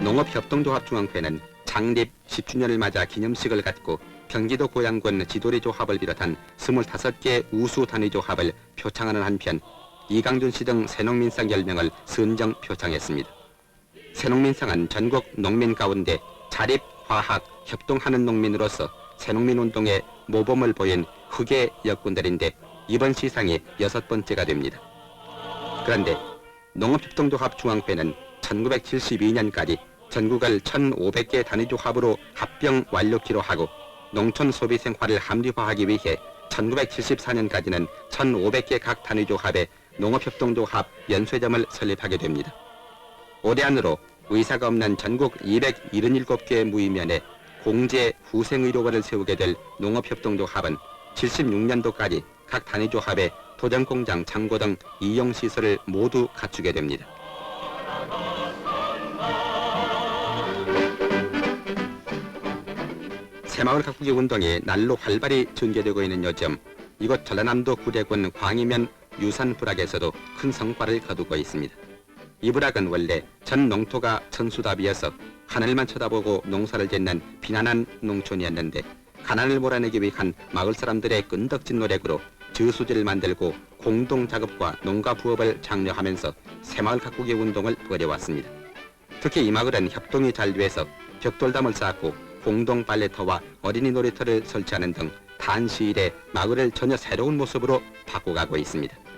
농업협동조합중앙회는 창립 10주년을 맞아 기념식을 갖고 경기도 고양군 지도리 조합을 비롯한 25개 우수 단위 조합을 표창하는 한편 이강준 씨 등 새농민상 10명을 선정 표창했습니다. 새농민상은 전국 농민 가운데 자립, 화학, 협동하는 농민으로서 새농민 운동에 모범을 보인 흑의 역군들인데 이번 시상이 여섯 번째가 됩니다. 그런데 농업협동조합중앙회는 1972년까지 전국을 1,500개 단위조합으로 합병 완료키로 하고 농촌 소비 생활을 합리화하기 위해 1974년까지는 1,500개 각 단위조합의 농업협동조합 연쇄점을 설립하게 됩니다. 올해 안으로 의사가 없는 전국 277개 무의면에 공제 후생의료원을 세우게 될 농업협동조합은 76년도까지 각 단위조합에 도전공장, 창고 등 이용시설을 모두 갖추게 됩니다. 새마을 가꾸기 운동이 날로 활발히 전개되고 있는 요즘 이곳 전라남도 구례군 광이면 유산 부락에서도 큰 성과를 거두고 있습니다. 이 부락은 원래 전 농토가 천수답이어서 하늘만 쳐다보고 농사를 짓는 비난한 농촌이었는데 가난을 몰아내기 위한 마을 사람들의 끈덕진 노력으로 저수지를 만들고 공동 작업과 농가 부업을 장려하면서 새마을 가꾸기 운동을 벌여왔습니다. 특히 이 마을은 협동이 잘 돼서 벽돌담을 쌓고 공동 빨래터와 어린이 놀이터를 설치하는 등 단시일에 마을을 전혀 새로운 모습으로 바꿔가고 있습니다.